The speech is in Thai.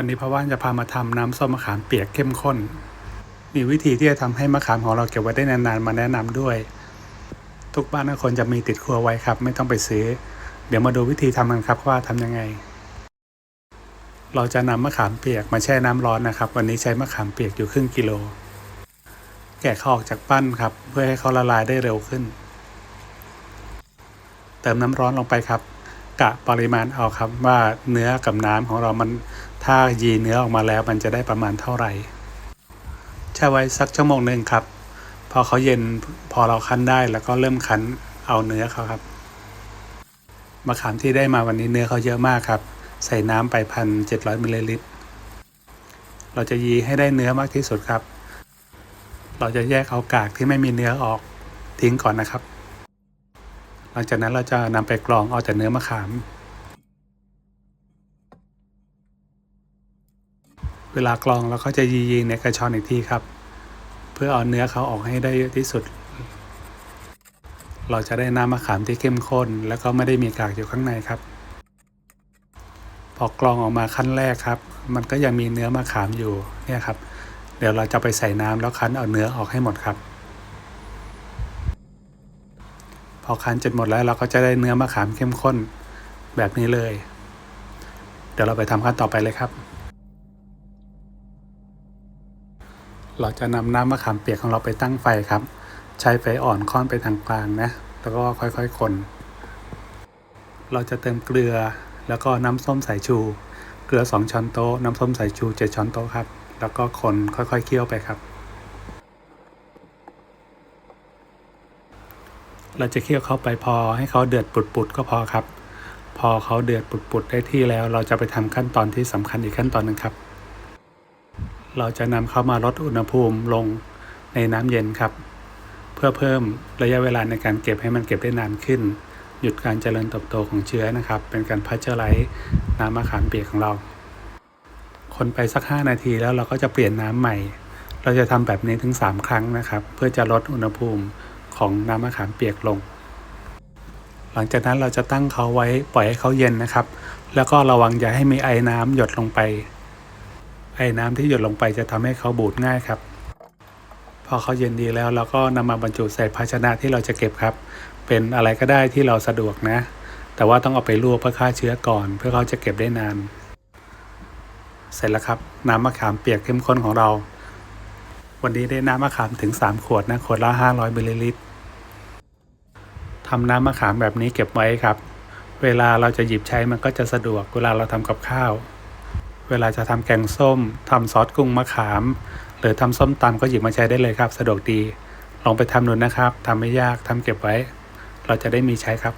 วันนี้พ่อว่านจะพามาทำน้ำส้มมะขามเปียกเข้มข้น มีวิธีที่จะทำให้มะขามของเราเก็บไว้ได้นานๆมาแนะนำด้วย ทุกบ้านทุกคนจะมีติดครัวไว้ครับ ไม่ต้องไปซื้อ เดี๋ยวมาดูวิธีทำกันครับว่าทำยังไง เราจะนำมะขามเปียกมาแช่น้ำร้อนนะครับ วันนี้ใช้มะขามเปียกอยู่ครึ่งกิโล แกะเขาออกจากปั้นครับ เพื่อให้เขาละลายได้เร็วขึ้น เติมน้ำร้อนลงไปครับกะปริมาณเอาครับว่าเนื้อกับน้ำของเรามัน ถ้ายีเนื้อออกมาแล้วมันจะได้ประมาณเท่าไหร่แช่ไว้สักชั่วโมงหนึ่งครับ พอเขาเย็นพอเราคั้นได้แล้วก็เริ่มคั้นเอาเนื้อเขาครับมะขามที่ได้มาวันนี้เนื้อเขาเยอะมากครับ ใส่น้ำไปพันเจ็ดร้อยมิลลิลิตรเราจะยีให้ได้เนื้อมากที่สุดครับ เราจะแยกเอากากที่ไม่มีเนื้อออกทิ้งก่อนนะครับ หลังจากนั้นเราจะนำไปกรองเอาแต่เนื้อมะขาม เวลากรองเราก็จะยียีในกระชอนอีกทีครับ เพื่อเอาเนื้อเขาออกให้ได้เยอะที่สุด เราจะได้น้ำมะขามที่เข้มข้น แล้วก็ไม่ได้มีกากอยู่ข้างในครับ พอกรองออกมาขั้นแรกครับ มันก็ยังมีเนื้อมะขามอยู่เนี่ยครับ เดี๋ยวเราจะไปใส่น้ำแล้วคั้นเอาเนื้อออกให้หมดครับ พอคั้นจนหมดแล้วเราก็จะได้เนื้อมะขามเข้มข้นแบบนี้เลย เดี๋ยวเราไปทำขั้นต่อไปเลยครับ เราจะนำน้ำมะขามเปียกของเราไปตั้งไฟครับ ใช้ไฟอ่อนค่อนไปทางกลางนะ แล้วก็ค่อยๆคน เราจะเติมเกลือแล้วก็น้ำส้มสายชู เกลือ 2 ช้อนโต๊ะ น้ำส้มสายชู 7 ช้อนโต๊ะครับ แล้วก็คนค่อยๆเคี่ยวไปครับ เราจะเคี่ยวเข้าไปพอให้เขาเดือดปุดๆก็พอครับ พอเขาเดือดปุดๆได้ที่แล้ว เราจะไปทำขั้นตอนที่สำคัญอีกขั้นตอนหนึ่งครับ เราจะนำเข้ามาลดอุณหภูมิลงในน้ำเย็นครับ เพื่อเพิ่มระยะเวลาในการเก็บให้มันเก็บได้นานขึ้น หยุดการเจริญเติบโตของเชื้อนะครับ เป็นการพัชเจอร์ไลท์น้ำมะขามเปียกของเรา คนไปสัก 5 นาทีแล้วเราก็จะเปลี่ยนน้ำใหม่ เราจะทำแบบนี้ถึง 3 ครั้งนะครับ เพื่อจะลดอุณหภูมิของน้ำมะขามเปียกลง หลังจากนั้นเราจะตั้งเขาไว้ปล่อยให้เขาเย็นนะครับ แล้วก็ระวังอย่าให้มีไอ้น้ำหยดลงไป ไอ้น้ำที่หยดลงไปจะทำให้เขาบูดง่ายครับ พอเขาเย็นดีแล้วเราก็นำมาบรรจุใส่ภาชนะที่เราจะเก็บครับ เป็นอะไรก็ได้ที่เราสะดวกนะ แต่ว่าต้องเอาไปลวกเพื่อฆ่าเชื้อก่อน เพื่อเขาจะเก็บได้นาน เสร็จแล้วครับ น้ำมะขามเปียกเข้มข้นของเรา วันนี้ได้น้ำมะขามถึง 3 ขวดนะขวดละ500มิลลิลิตรทำน้ำมะขามแบบนี้เก็บไว้ครับ เวลาเราจะหยิบใช้มันก็จะสะดวก เวลาเราทำกับข้าว เวลาจะทำแกงส้มทำซอสกุ้งมะขาม หรือทำส้มตำก็หยิบมาใช้ได้เลยครับ สะดวกดี ลองไปทำดูนะครับทำไม่ยากทำเก็บไว้ เราจะได้มีใช้ครับ